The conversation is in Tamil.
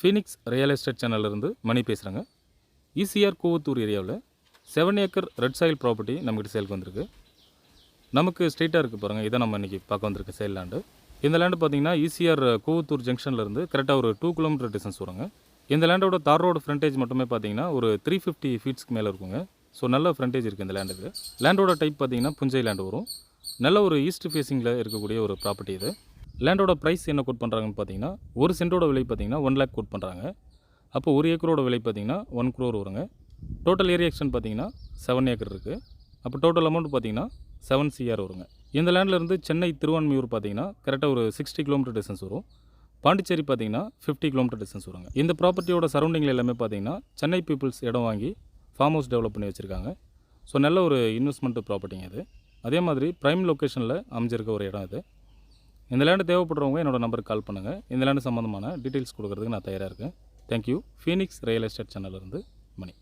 ஃபீனிக்ஸ் ரியல் எஸ்டேட் சேனல்லேருந்து மணி பேசுகிறேங்க ஈசிஆர் கூவத்தூர் ஏரியாவில் seven acre red soil property நம்மகிட்ட சேலுக்கு வந்திருக்கு. நமக்கு ஸ்ட்ரெயிட்டாக இருக்குது பாருங்கள் இதை நம்ம இன்றைக்கி பார்க்க வந்திருக்கு சேல் லேண்டு இந்த லேண்டு பார்த்தீங்கன்னா ஈசிஆர் கூவத்தூர் ஜங்ஷன்லேருந்து கரெக்டாக ஒரு டூ கிலோமீட்டர் டிஸ்டன்ஸ் வருங்க இந்த லேண்டோட தார் ரோடு ஃப்ரண்டேஜ் மட்டுமே பார்த்தீங்கன்னா ஒரு த்ரீ ஃபிஃப்டி ஃபீட்ஸ்க்கு மேலே இருக்குங்க. ஸோ நல்ல ஃப்ரண்டேஜ் இருக்குது இந்த லேண்டுக்கு லேண்டோட டைப் பார்த்தீங்கன்னா புஞ்சை லேண்டு வரும். நல்ல ஒரு ஈஸ்ட் ஃபேஸிங்கில் இருக்கக்கூடிய ஒரு ப்ராப்பர்ட்டி இது. லேண்டோட ப்ரைஸ் என்ன கோட் பண்ணுறாங்கன்னு பார்த்தீங்கன்னா ஒரு சென்டோட விலை பார்த்தீங்கன்னா ஒன் லேக் கோட் பண்ணுறாங்க அப்போ ஒரு ஏக்கரோட விலை பார்த்தீங்கன்னா ஒன் க்ரோர் வருங்க. டோட்டல் ஏரியா எக்ஸ்டன் பார்த்தீங்கன்னா செவன் ஏக்கர் இருக்குது அப்போ டோட்டல் அமௌண்ட் பார்த்தீங்கன்னா செவன் சிஆர் வருங்க. இந்த லேண்ட்லேருந்து சென்னை திருவான்மையூர் பார்த்தீங்கன்னா கரெக்டாக ஒரு சிக்ஸ்டி கிலோமீட்டர் டிஸ்டன்ஸ் வரும். பாண்டிச்சேரி பார்த்தீங்கன்னா ஃபிஃப்டி கிலோமீட்டர் டிஸ்டன்ஸ் வருங்க. இந்த ப்ராப்பர்ட்டியோட சரௌண்டிங்கில் எல்லாமே பார்த்தீங்கன்னா சென்னை பீப்புள்ஸ் இடம் வாங்கி ஃபார்ம் ஹவுஸ் டெவலப் பண்ணி வச்சுருக்காங்க. ஸோ நல்ல ஒரு இன்வெஸ்ட்மெண்ட் ப்ராப்பர்ட்டிங்க இது. அதே மாதிரி ப்ரைம் லொக்கேஷனில் அமைஞ்சிருக்க ஒரு இடம் இது. இந்த லேண்டு தேவைப்படுறவங்க என்னோட நம்பருக்கு கால் பண்ணுங்கள் இந்த லேண்டு சம்மந்தமான டீட்டெயில்ஸ் கொடுக்குறதுக்கு நான் தயாராக இருக்கேன். Thank you Phoenix real estate சேனல்லேருந்து money.